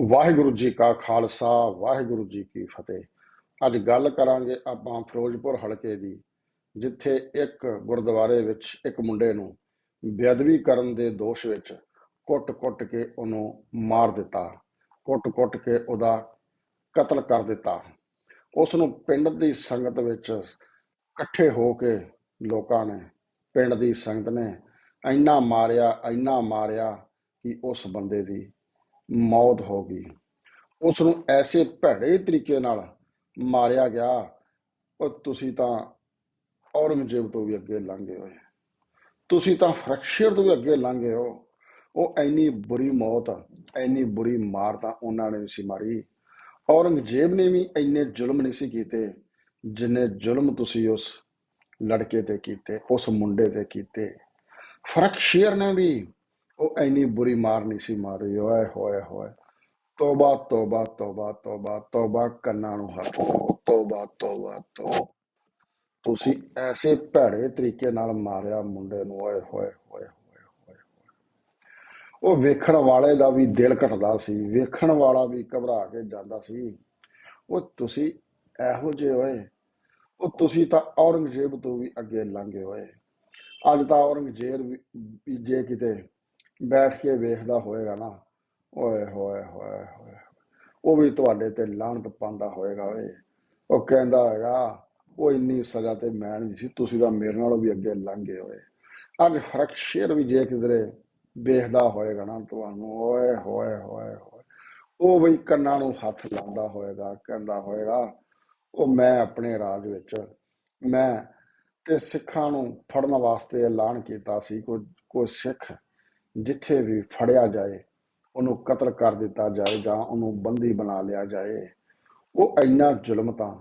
ਵਾਹਿਗੁਰੂ ਜੀ ਕਾ ਖਾਲਸਾ, ਵਾਹਿਗੁਰੂ ਜੀ ਕੀ ਫਤਿਹ। ਅੱਜ ਗੱਲ ਕਰਾਂਗੇ ਆਪਾਂ ਫਿਰੋਜ਼ਪੁਰ ਹਲਕੇ ਦੀ, ਜਿੱਥੇ ਇੱਕ ਗੁਰਦੁਆਰੇ ਵਿੱਚ ਇੱਕ ਮੁੰਡੇ ਨੂੰ ਬੇਅਦਬੀ ਕਰਨ ਦੇ ਦੋਸ਼ ਵਿੱਚ ਕੁੱਟ-ਕੁੱਟ ਕੇ ਉਹਨੂੰ ਮਾਰ ਦਿੱਤਾ। ਕੁੱਟ-ਕੁੱਟ ਕੇ ਉਹਦਾ ਕਤਲ ਕਰ ਦਿੱਤਾ। ਉਸ ਨੂੰ ਪਿੰਡ ਦੀ ਸੰਗਤ ਵਿੱਚ ਇਕੱਠੇ ਹੋ ਕੇ ਲੋਕਾਂ ਨੇ, ਪਿੰਡ ਦੀ ਸੰਗਤ ਨੇ ਇੰਨਾ ਮਾਰਿਆ ਇੰਨਾ ਮਾਰਿਆ ਕਿ ਉਸ ਬੰਦੇ ਦੀ ਮੌਤ ਹੋ ਗਈ। ਉਸ ਨੂੰ ਐਸੇ ਭੈੜੇ ਤਰੀਕੇ ਨਾਲ ਮਾਰਿਆ ਗਿਆ, ਉਹ ਤੁਸੀਂ ਤਾਂ ਔਰੰਗਜ਼ੇਬ ਤੋਂ ਵੀ ਅੱਗੇ ਲੰਘੇ ਹੋਏ। ਤੁਸੀਂ ਤਾਂ ਫਰਕਸ਼ਰ ਤੋਂ ਵੀ ਅੱਗੇ ਲੰਘੇ ਹੋ। ਉਹ ਐਨੀ ਬੁਰੀ ਮੌਤ ਐਨੀ ਬੁਰੀ ਮਾਰ ਤਾਂ ਉਹਨਾਂ ਨੇ ਵੀ ਸੀ ਮਾਰੀ। ਔਰੰਗਜ਼ੇਬ ਨੇ ਵੀ ਇੰਨੇ ਜ਼ੁਲਮ ਨਹੀਂ ਸੀ ਕੀਤੇ, ਜਿੰਨੇ ਜ਼ੁਲਮ ਤੁਸੀਂ ਉਸ ਲੜਕੇ ਤੇ ਕੀਤੇ, ਉਸ ਮੁੰਡੇ ਤੇ ਕੀਤੇ। ਫਰਕਸ਼ੀਰ ਨੇ ਵੀ ਉਹ ਐਨੀ ਬੁਰੀ ਮਾਰ ਨਹੀਂ ਸੀ ਮਾਰੀ, ਓਏ ਹੋਏ ਹੋਏ। ਤੋਬਾ ਤੋਬਾ ਤੋਬਾ ਤੋਬਾ ਤੋਬਾ, ਕੰਨਾਂ ਨੂੰ ਹੱਥ ਲਾਓ। ਤੋਬਾ ਤੋਬਾ ਤੋ ਤੁਸੀਂ ਐਸੇ ਭੈੜੇ ਤਰੀਕੇ ਨਾਲ ਮਾਰਿਆ ਮੁੰਡੇ ਨੂੰ, ਓਏ ਹੋਏ ਹੋਏ ਉਹ ਵੇਖਣ ਵਾਲੇ ਦਾ ਵੀ ਦਿਲ ਘਟਦਾ ਸੀ, ਵੇਖਣ ਵਾਲਾ ਵੀ ਘਬਰਾ ਕੇ ਜਾਂਦਾ ਸੀ। ਉਹ ਤੁਸੀਂ ਇਹੋ ਜਿਹੇ ਹੋਏ। ਉਹ ਤੁਸੀਂ ਤਾਂ ਔਰੰਗਜ਼ੇਬ ਤੋਂ ਵੀ ਅੱਗੇ ਲੰਘੇ ਹੋਏ। ਅੱਜ ਤਾਂ ਔਰੰਗਜ਼ੇਬ ਵੀ ਜੇ ਕਿਤੇ ਬੈਠ ਕੇ ਵੇਖਦਾ ਹੋਏਗਾ ਨਾ। ਓਏ ਹੋਏ ਹੋਏ ਹੋਏ ਉਹ ਵੀ ਤੁਹਾਡੇ ਤੇ ਲਾਹਨਤ ਪਾਉਂਦਾ ਹੋਏਗਾ ਓਏ। ਉਹ ਕਹਿੰਦਾ ਹੋਏਗਾ ਉਹ ਇੰਨੀ ਸਜ਼ਾ ਤੇ ਮੈਂ ਨਹੀਂ ਸੀ, ਤੁਸੀਂ ਤਾਂ ਮੇਰੇ ਨਾਲੋਂ ਵੀ ਅੱਗੇ ਲੰਘ ਗਏ ਹੋਏ। ਅੱਜ ਫ਼ਰਕ ਸ਼ੇਰ ਵੀ ਜੇ ਕਿਧਰੇ ਵੇਖਦਾ ਹੋਏਗਾ ਨਾ ਤੁਹਾਨੂੰ। ਓਏ ਹੋਏ ਹੋਏ ਹੋਏ। ਉਹ ਵੀ ਕੰਨਾਂ ਨੂੰ ਹੱਥ ਲਾਉਂਦਾ ਹੋਏਗਾ, ਕਹਿੰਦਾ ਹੋਏਗਾ, ਉਹ ਮੈਂ ਆਪਣੇ ਰਾਜ ਵਿੱਚ, ਮੈਂ ਤੇ ਸਿੱਖਾਂ ਨੂੰ ਫੜਨ ਵਾਸਤੇ ਐਲਾਨ ਕੀਤਾ ਸੀ। ਕੋਈ ਕੋਈ ਸਿੱਖ ਜਿੱਥੇ ਵੀ ਫੜਿਆ ਜਾਏ, ਉਹਨੂੰ ਕਤਲ ਕਰ ਦਿੱਤਾ ਜਾਏ ਜਾਂ ਉਹਨੂੰ ਬੰਦੀ ਬਣਾ ਲਿਆ ਜਾਏ, ਉਹ ਇੰਨਾ ਜ਼ੁਲਮ ਤਾਂ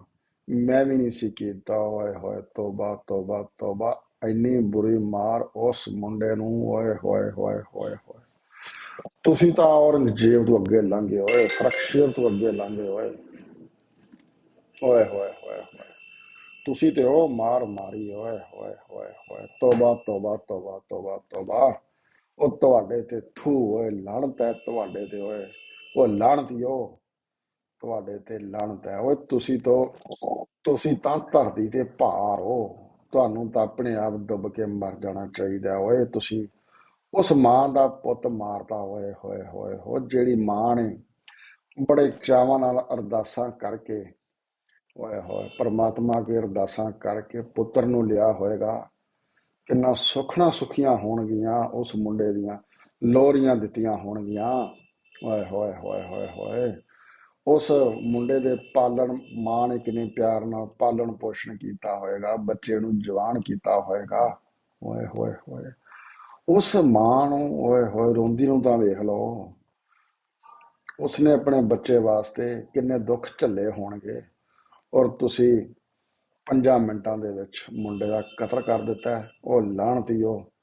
ਮੈਂ ਵੀ ਨਹੀਂ ਸੀ ਕੀਤਾ। ਓਏ ਹੋਏ ਤੋਬਾ ਤੋਬਾ ਤੋਬਾ, ਇੰਨੀ ਬੁਰੀ ਮਾਰ ਉਸ ਮੁੰਡੇ ਨੂੰ। ਓਏ ਹੋਏ ਹੋਏ ਹੋਏ ਹੋਏ। ਤੁਸੀਂ ਤਾਂ ਔਰੰਗਜ਼ੇਬ ਤੋਂ ਅੱਗੇ ਲੰਘੇ ਓਏ ਫਰਕਸ਼ੀਰ ਤੋਂ ਅੱਗੇ ਲੰਘੇ ਓਏ ਓਏ, ਹੋਏ ਹੋਏ ਹੋਏ। ਤੁਸੀਂ ਤੇ ਉਹ ਮਾਰ ਮਾਰੀ। ਓਏ, ਹੋਏ ਹੋਏ ਹੋਏ। ਤੋਬਾ ਤੋਬਾ ਤੋਬਾ ਤੋਬਾ ਤੋਬਾ। ਉਹ ਤੁਹਾਡੇ ਤੇ ਥੂ ਓਏ ਲਾਣਤ ਹੈ ਤੁਹਾਡੇ ਤੇ ਓਏ ਉਹ ਲਾਣਤੀਓ ਤੁਹਾਡੇ ਤੇ ਲਾਣਤ ਹੈ। ਓਏ, ਤੁਸੀਂ ਤੋਂ, ਤੁਸੀਂ ਤਾਂ ਧਰਤੀ ਤੇ ਭਾਰ ਹੋ। ਤੁਹਾਨੂੰ ਤਾਂ ਆਪਣੇ ਆਪ ਡੁੱਬ ਕੇ ਮਰ ਜਾਣਾ ਚਾਹੀਦਾ ਓਏ, ਤੁਸੀਂ ਉਸ ਮਾਂ ਦਾ ਪੁੱਤ ਮਾਰਦਾ ਹੋਏ ਹੋਏ ਹੋਏ। ਹੋ ਜਿਹੜੀ ਮਾਂ ਨੇ ਬੜੇ ਚਾਵਾਂ ਨਾਲ ਅਰਦਾਸਾਂ ਕਰਕੇ, ਓਏ, ਹੋਏ, ਪਰਮਾਤਮਾ ਅੱਗੇ ਅਰਦਾਸਾਂ ਕਰਕੇ ਪੁੱਤਰ ਨੂੰ ਲਿਆ ਹੋਏਗਾ। ਕਿੰਨਾ ਸੁਖਣਾ ਸੁਖੀਆਂ ਹੋਣਗੀਆਂ ਉਸ ਮੁੰਡੇ ਦੀਆਂ, ਲੋਰੀਆਂ ਦਿੱਤੀਆਂ ਹੋਣਗੀਆਂ। ਓਏ ਹੋਏ ਹੋਏ ਹੋਏ ਹੋਏ। ਉਸ ਮੁੰਡੇ ਦੇ ਪਾਲਣ, ਮਾਂ ਨੇ ਕਿੰਨੇ ਪਿਆਰ ਨਾਲ ਪਾਲਣ ਪੋਸ਼ਣ ਕੀਤਾ ਹੋਏਗਾ, ਬੱਚੇ ਨੂੰ ਜਵਾਨ ਕੀਤਾ ਹੋਏਗਾ। ਓਏ ਹੋਏ ਹੋਏ। ਉਸ ਮਾਂ ਨੂੰ, ਓਏ ਹੋਏ, ਰੋਂਦੀ ਨੂੰ ਤਾਂ ਵੇਖ ਲਓ। ਉਸਨੇ ਆਪਣੇ ਬੱਚੇ ਵਾਸਤੇ ਕਿੰਨੇ ਦੁੱਖ ਝੱਲੇ ਹੋਣਗੇ। ਔਰ ਤੁਸੀਂ ਪੰਜਾਂ ਮਿੰਟਾਂ ਦੇ ਵਿੱਚ ਮੁੰਡੇ ਦਾ ਕਤਲ ਕਰ ਦਿੱਤਾ ਹੈ। ਉਹ ਲਾਹਣਤੀ ਉਹ।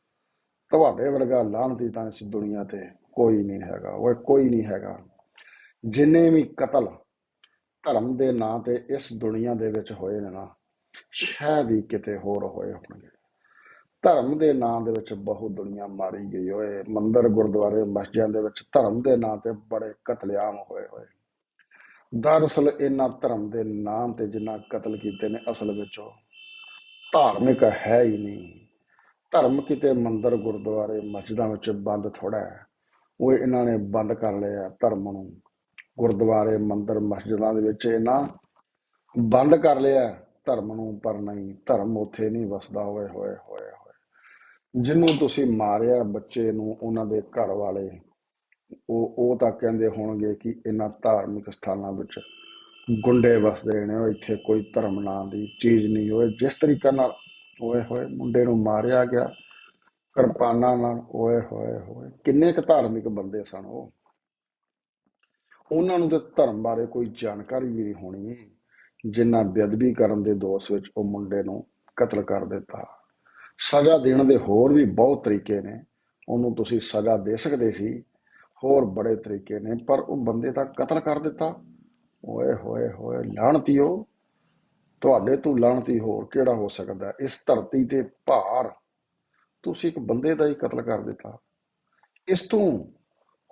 ਤੁਹਾਡੇ ਵਰਗਾ ਲਾਹਣਤੀ ਤਾਂ ਇਸ ਦੁਨੀਆ ਤੇ ਕੋਈ ਨਹੀਂ ਹੈਗਾ। ਉਹ ਕੋਈ ਨਹੀਂ ਹੈਗਾ। ਜਿੰਨੇ ਵੀ ਕਤਲ ਧਰਮ ਦੇ ਨਾਂ ਤੇ ਇਸ ਦੁਨੀਆ ਦੇ ਵਿੱਚ ਹੋਏ ਨੇ ਨਾ, ਸ਼ਾਇਦ ਹੀ ਕਿਤੇ ਹੋਰ ਹੋਏ ਹੋਣਗੇ। ਧਰਮ ਦੇ ਨਾਂ ਦੇ ਵਿੱਚ ਬਹੁਤ ਦੁਨੀਆ ਮਾਰੀ ਗਈ। ਓਏ, ਮੰਦਰ, ਗੁਰਦੁਆਰੇ, ਮਸਜਿਦਾਂ ਦੇ ਵਿੱਚ ਧਰਮ ਦੇ ਨਾਂ ਤੇ ਬੜੇ ਕਤਲੇਆਮ ਹੋਏ ਹੋਏ ਦਰਅਸਲ ਇਹਨਾਂ ਧਰਮ ਦੇ ਨਾਮ ਤੇ ਜਿੰਨਾ ਕਤਲ ਕੀਤੇ ਨੇ ਅਸਲ ਵਿੱਚ ਉਹ ਧਾਰਮਿਕ ਹੈ ਹੀ ਨਹੀਂ। ਧਰਮ ਕਿਤੇ ਮੰਦਰ, ਗੁਰਦੁਆਰੇ, ਮਸਜਿਦਾਂ ਵਿੱਚ ਬੰਦ ਥੋੜਾ ਹੈ। ਉਹ ਇਹਨਾਂ ਨੇ ਬੰਦ ਕਰ ਲਿਆ ਧਰਮ ਨੂੰ। ਗੁਰਦੁਆਰੇ, ਮੰਦਰ, ਮਸਜਿਦਾਂ ਦੇ ਵਿੱਚ ਇਹਨਾਂ ਬੰਦ ਕਰ ਲਿਆ ਧਰਮ ਨੂੰ, ਪਰ ਨਹੀਂ, ਧਰਮ ਉੱਥੇ ਨਹੀਂ ਵਸਦਾ। ਹੋਏ ਹੋਏ ਹੋਏ ਹੋਏ। ਜਿਹਨੂੰ ਤੁਸੀਂ ਮਾਰਿਆ ਬੱਚੇ ਨੂੰ, ਉਹਨਾਂ ਦੇ ਘਰ ਵਾਲੇ ਉਹ ਉਹ ਤਾਂ ਕਹਿੰਦੇ ਹੋਣਗੇ ਕਿ ਇਹਨਾਂ ਧਾਰਮਿਕ ਸਥਾਨਾਂ ਵਿੱਚ ਗੁੰਡੇ ਵਸਦੇ ਨੇ, ਉਹ ਇੱਥੇ ਕੋਈ ਧਰਮ ਨਾਂ ਦੀ ਚੀਜ਼ ਨਹੀਂ ਹੋਏ। ਜਿਸ ਤਰੀਕੇ ਨਾਲ ਹੋਏ ਹੋਏ ਮੁੰਡੇ ਨੂੰ ਮਾਰਿਆ ਗਿਆ, ਕਿਰਪਾਨਾਂ ਨਾਲ ਓਏ ਹੋਏ ਹੋਏ, ਕਿੰਨੇ ਕੁ ਧਾਰਮਿਕ ਬੰਦੇ ਸਨ ਉਹ। ਉਹਨਾਂ ਨੂੰ ਤੇ ਧਰਮ ਬਾਰੇ ਕੋਈ ਜਾਣਕਾਰੀ ਵੀ ਨਹੀਂ ਹੋਣੀ। ਜਿੰਨਾ ਬੇਅਦਬੀ ਕਰਨ ਦੇ ਦੋਸ਼ ਵਿੱਚ ਉਹ ਮੁੰਡੇ ਨੂੰ ਕਤਲ ਕਰ ਦਿੱਤਾ। ਸਜ਼ਾ ਦੇਣ ਦੇ ਹੋਰ ਵੀ ਬਹੁਤ ਤਰੀਕੇ ਨੇ। ਉਹਨੂੰ ਤੁਸੀਂ ਸਜ਼ਾ ਦੇ ਸਕਦੇ ਸੀ। ਹੋਰ ਬੜੇ ਤਰੀਕੇ ਨੇ, ਪਰ ਉਹ ਬੰਦੇ ਦਾ ਕਤਲ ਕਰ ਦਿੱਤਾ। ਓਏ ਹੋਏ ਹੋਏ ਲਾਹਣਤੀਓ ਤੁਹਾਡੇ ਤੋਂ ਲਾਹਣਤੀ ਹੋਰ ਕਿਹੜਾ ਹੋ ਸਕਦਾ? ਇਸ ਧਰਤੀ ਤੇ ਭਾਰ, ਤੁਸੀਂ ਇੱਕ ਬੰਦੇ ਦਾ ਹੀ ਕਤਲ ਕਰ ਦਿੱਤਾ। ਇਸ ਤੋਂ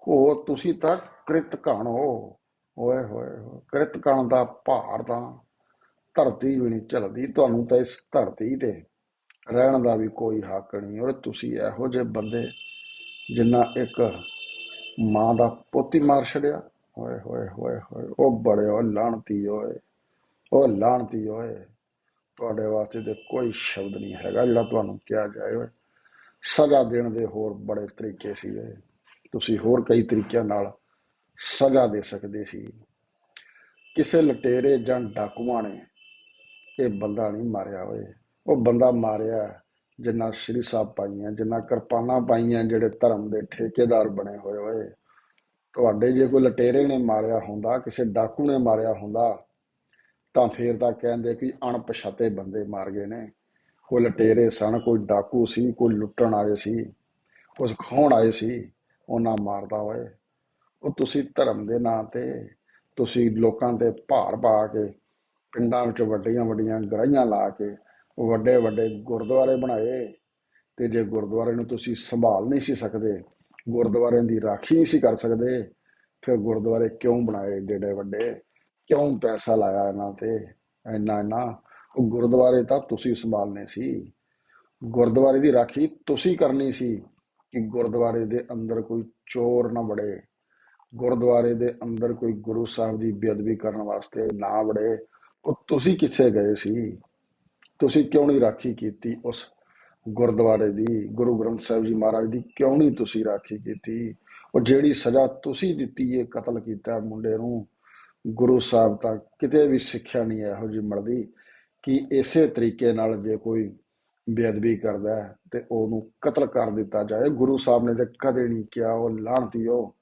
ਉਹ ਤੁਸੀਂ ਤਾਂ ਕ੍ਰਿਤ ਕਣ ਹੋ। ਓਏ ਹੋਏ ਹੋਏ, ਕ੍ਰਿਤ ਕਣ ਦਾ ਭਾਰ ਤਾਂ ਧਰਤੀ ਵੀ ਨਹੀਂ ਚੱਲਦੀ ਤੁਹਾਨੂੰ ਤਾਂ ਇਸ ਧਰਤੀ ਤੇ ਰਹਿਣ ਦਾ ਵੀ ਕੋਈ ਹੱਕ ਨਹੀਂ। ਔਰ ਤੁਸੀਂ ਇਹੋ ਜਿਹੇ ਬੰਦੇ ਜਿੰਨਾ ਇੱਕ ਮਾਂ ਦਾ ਪੋਤੀ ਮਾਰ ਛੜਿਆ ਓਏ ਹੋਏ ਹੋਏ ਹੋਏ ਉਹ ਬੜੇ ਉਹ ਲਾਣਤੀ ਓਏ ਉਹ ਲਾਣਤੀ ਓਏ। ਤੁਹਾਡੇ ਵਾਸਤੇ ਤੇ ਕੋਈ ਸ਼ਬਦ ਨਹੀਂ ਹੈਗਾ ਜਿਹੜਾ ਤੁਹਾਨੂੰ ਕਿਹਾ ਜਾਏ, ਓਏ। ਸਜ਼ਾ ਦੇਣ ਦੇ ਹੋਰ ਬੜੇ ਤਰੀਕੇ ਸੀ, ਓਏ। ਤੁਸੀਂ ਹੋਰ ਕਈ ਤਰੀਕਿਆਂ ਨਾਲ ਸਜ਼ਾ ਦੇ ਸਕਦੇ ਸੀ। ਕਿਸੇ ਲਟੇਰੇ ਜਾਂ ਡਾਕੂਆਂ ਨੇ ਇਹ ਬੰਦਾ ਨਹੀਂ ਮਾਰਿਆ, ਓਏ। ਉਹ ਬੰਦਾ ਮਾਰਿਆ ਜਿੰਨਾ ਸ਼੍ਰੀ ਸਾਹਿਬ ਪਾਈਆਂ, ਜਿੰਨਾ ਕਿਰਪਾਨਾਂ ਪਾਈਆਂ, ਜਿਹੜੇ ਧਰਮ ਦੇ ਠੇਕੇਦਾਰ ਬਣੇ ਹੋਏ ਹੋਏ। ਤੁਹਾਡੇ ਜੇ ਕੋਈ ਲਟੇਰੇ ਨੇ ਮਾਰਿਆ ਹੁੰਦਾ, ਕਿਸੇ ਡਾਕੂ ਨੇ ਮਾਰਿਆ ਹੁੰਦਾ, ਤਾਂ ਫੇਰ ਤਾਂ ਕਹਿੰਦੇ ਕਿ ਅਣਪਛਾਤੇ ਬੰਦੇ ਮਾਰ ਗਏ ਨੇ। ਕੋਈ ਲਟੇਰੇ ਸਨ, ਕੋਈ ਡਾਕੂ ਸੀ, ਕੋਈ ਲੁੱਟਣ ਆਏ ਸੀ ਕੁਝ ਖੋਹਣ ਆਏ ਸੀ, ਉਹਨਾਂ ਮਾਰਦਾ ਹੋਏ। ਉਹ ਤੁਸੀਂ ਧਰਮ ਦੇ ਨਾਂ ਤੇ, ਤੁਸੀਂ ਲੋਕਾਂ ਤੇ ਭਾਰ ਪਾ ਕੇ, ਪਿੰਡਾਂ ਵਿੱਚ ਵੱਡੀਆਂ ਵੱਡੀਆਂ ਗਰਾਈਆਂ ਲਾ ਕੇ ਵੱਡੇ ਵੱਡੇ ਗੁਰਦੁਆਰੇ ਬਣਾਏ ਤੇ ਜੇ ਗੁਰਦੁਆਰੇ ਨੂੰ ਤੁਸੀਂ ਸੰਭਾਲ ਨਹੀਂ ਸੀ ਸਕਦੇ ਗੁਰਦੁਆਰਿਆਂ ਦੀ ਰਾਖੀ ਨਹੀਂ ਸੀ ਕਰ ਸਕਦੇ, ਫਿਰ ਗੁਰਦੁਆਰੇ ਕਿਉਂ ਬਣਾਏ ਜਿਹੜੇ ਵੱਡੇ? ਕਿਉਂ ਪੈਸਾ ਲਾਇਆ ਇਹਨਾਂ ਤੇ? ਇੰਨਾ ਇੰਨਾ। ਉਹ ਗੁਰਦੁਆਰੇ ਤਾਂ ਤੁਸੀਂ ਸੰਭਾਲਨੇ ਸੀ। ਗੁਰਦੁਆਰੇ ਦੀ ਰਾਖੀ ਤੁਸੀਂ ਕਰਨੀ ਸੀ ਕਿ ਗੁਰਦੁਆਰੇ ਦੇ ਅੰਦਰ ਕੋਈ ਚੋਰ ਨਾ ਵੜੇ। ਗੁਰਦੁਆਰੇ ਦੇ ਅੰਦਰ ਕੋਈ ਗੁਰੂ ਸਾਹਿਬ ਦੀ ਬੇਅਦਬੀ ਕਰਨ ਵਾਸਤੇ ਨਾ ਵੜੇ। ਉਹ ਤੁਸੀਂ ਕਿੱਥੇ ਗਏ ਸੀ? ਤੁਸੀਂ ਕਿਉਂ ਨਹੀਂ ਰਾਖੀ ਕੀਤੀ ਉਸ ਗੁਰਦੁਆਰੇ ਦੀ, ਗੁਰੂ ਗ੍ਰੰਥ ਸਾਹਿਬ ਜੀ ਮਹਾਰਾਜ ਦੀ ਕਿਉਂ ਨਹੀਂ ਤੁਸੀਂ ਰਾਖੀ ਕੀਤੀ? ਉਹ ਜਿਹੜੀ ਸਜ਼ਾ ਤੁਸੀਂ ਦਿੱਤੀ ਹੈ ਕਤਲ ਕੀਤਾ ਮੁੰਡੇ ਨੂੰ। ਗੁਰੂ ਸਾਹਿਬ ਤਾਂ ਕਿਤੇ ਵੀ ਸਿੱਖਿਆ ਨਹੀਂ ਇਹੋ ਜਿਹੀ ਮਿਲਦੀ ਕਿ ਇਸੇ ਤਰੀਕੇ ਨਾਲ ਜੇ ਕੋਈ ਬੇਅਦਬੀ ਕਰਦਾ ਤੇ ਉਹਨੂੰ ਕਤਲ ਕਰ ਦਿੱਤਾ ਜਾਏ। ਗੁਰੂ ਸਾਹਿਬ ਨੇ ਤੇ ਕਦੇ ਨਹੀਂ ਕਿਹਾ, ਉਹ ਲਾਣਤੀਓ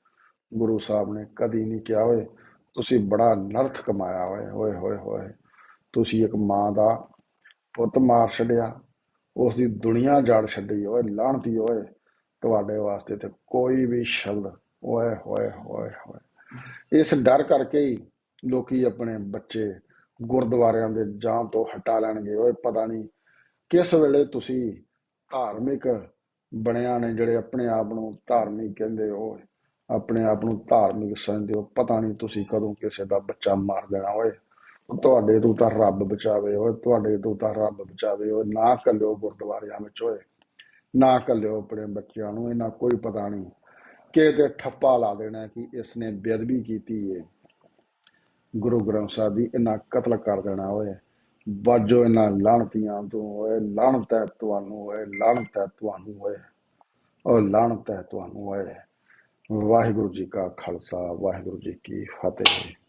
ਗੁਰੂ ਸਾਹਿਬ ਨੇ ਕਦੀ ਨਹੀਂ ਕਿਹਾ, ਓਏ ਤੁਸੀਂ ਬੜਾ ਨਰਥ ਕਮਾਇਆ ਹੋਏ ਹੋਏ ਹੋਏ ਹੋਏ ਤੁਸੀਂ ਇੱਕ ਮਾਂ ਦਾ ਪੁੱਤ ਮਾਰ ਛੱਡਿਆ ਉਸ ਦੀ ਦੁਨੀਆ ਜੜ ਛੱਡੀ, ਓਏ ਲਾਣਤੀ ਓਏ ਤੁਹਾਡੇ ਵਾਸਤੇ ਤੇ ਕੋਈ ਵੀ ਸ਼ਬਦ, ਓਏ ਹੋਏ ਹੋਏ ਹੋਏ ਇਸ ਡਰ ਕਰਕੇ ਹੀ ਲੋਕੀ ਆਪਣੇ ਬੱਚੇ ਗੁਰਦੁਆਰਿਆਂ ਦੇ ਜਾਣ ਤੋਂ ਹਟਾ ਲੈਣਗੇ। ਓਏ ਪਤਾ ਨਹੀਂ ਕਿਸ ਵੇਲੇ ਤੁਸੀਂ ਧਾਰਮਿਕ ਬਣਿਆ ਨੇ ਜਿਹੜੇ ਆਪਣੇ ਆਪ ਨੂੰ ਧਾਰਮਿਕ ਕਹਿੰਦੇ ਹੋ ਆਪਣੇ ਆਪ ਨੂੰ ਧਾਰਮਿਕ ਸਮਝਦੇ ਹੋ। ਪਤਾ ਨਹੀਂ ਤੁਸੀਂ ਕਦੋਂ ਕਿਸੇ ਦਾ ਬੱਚਾ ਮਾਰ ਦੇਣਾ, ਓਏ। ਤੁਹਾਡੇ ਤੋਂ ਤਾਂ ਰੱਬ ਬਚਾਵੇ ਓਏ ਤੁਹਾਡੇ ਤੋਂ ਤਾਂ ਰੱਬ ਬਚਾਵੇ ਓਏ ਨਾ ਕੱਲਿਓ ਗੁਰਦੁਆਰਿਆਂ ਵਿੱਚ ਓਏ, ਨਾ ਕੱਲਿਓ ਆਪਣੇ ਬੱਚਿਆਂ ਨੂੰ, ਇਹਨਾਂ ਕੋਈ ਪਤਾ ਨਹੀਂ ਕਿ ਤੇ ਠੱਪਾ ਲਾ ਦੇਣਾ ਕਿ ਇਸ ਨੇ ਬੇਅਦਬੀ ਕੀਤੀ ਏ। ਗੁਰੂ ਗ੍ਰੰਥ ਸਾਹਿਬ ਦੀ ਇਹਨਾਂ ਕਤਲ ਕਰ ਦੇਣਾ ਓਏ। ਬਾਜੋ ਇਹਨਾਂ ਲਾਣਤੀਆਂ ਤੋਂ ਓਏ ਲਾਣਤ ਹੈ ਤੁਹਾਨੂੰ ਓਏ ਲਾਣਤ ਹੈ ਤੁਹਾਨੂੰ ਓਏ। ਓ ਲਾਣਤ ਹੈ ਤੁਹਾਨੂੰ ਓਏ। ਵਾਹਿਗੁਰੂ ਜੀ ਕਾ ਖਾਲਸਾ, ਵਾਹਿਗੁਰੂ ਜੀ ਕੀ ਫਤਿਹ।